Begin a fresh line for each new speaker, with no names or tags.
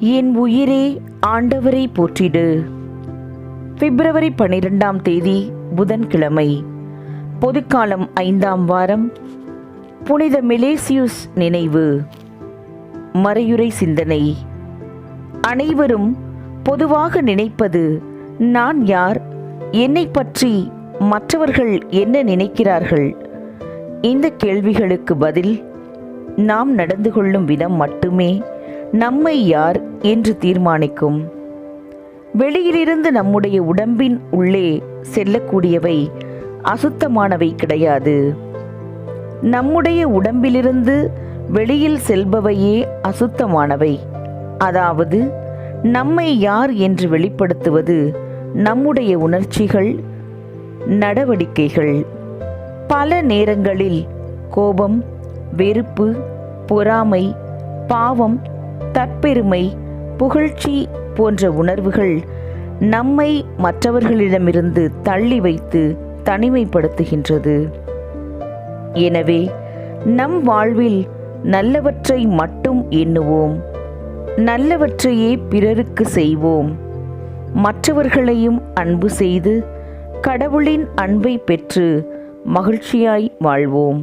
என் உயிரே ஆண்டவரை போற்றிடு. பிப்ரவரி பன்னிரெண்டாம் தேதி புதன்கிழமை பொதுக்காலம் ஐந்தாம் வாரம் புனித மெலேசியுஸ் நினைவு மறையுறை சிந்தனை. அனைவரும் பொதுவாக நினைப்பது நான் யார் என்னை பற்றி மற்றவர்கள் என்ன நினைக்கிறார்கள்? இந்த கேள்விகளுக்கு பதில் நாம் நடந்து கொள்ளும் விதம் மட்டுமே. நம்மை யார் என்று தீர்மானிக்கும். வெளியிலிருந்து நம்முடைய உடம்பின் உள்ளே செல்லக்கூடியவை அசுத்தமானவை கிடையாது. நம்முடைய உடம்பிலிருந்து வெளியில் செல்பவையே அசுத்தமானவை. அதாவது நம்மை யார் என்று வெளிப்படுத்துவது நம்முடைய உணர்ச்சிகள் நடவடிக்கைகள். பல நேரங்களில் கோபம் வெறுப்பு பொறாமை பாவம் தற்பெருமை புகழ்ச்சி போன்ற உணர்வுகள் நம்மை மற்றவர்களிடமிருந்து தள்ளி வைத்து தனிமைப்படுத்துகின்றது. எனவே நம் வாழ்வில் நல்லவற்றை மட்டும் எண்ணுவோம் நல்லவற்றையே பிறருக்கு செய்வோம் மற்றவர்களையும் அன்பு செய்து கடவுளின் அன்பை பெற்று மகிழ்ச்சியாய் வாழ்வோம்.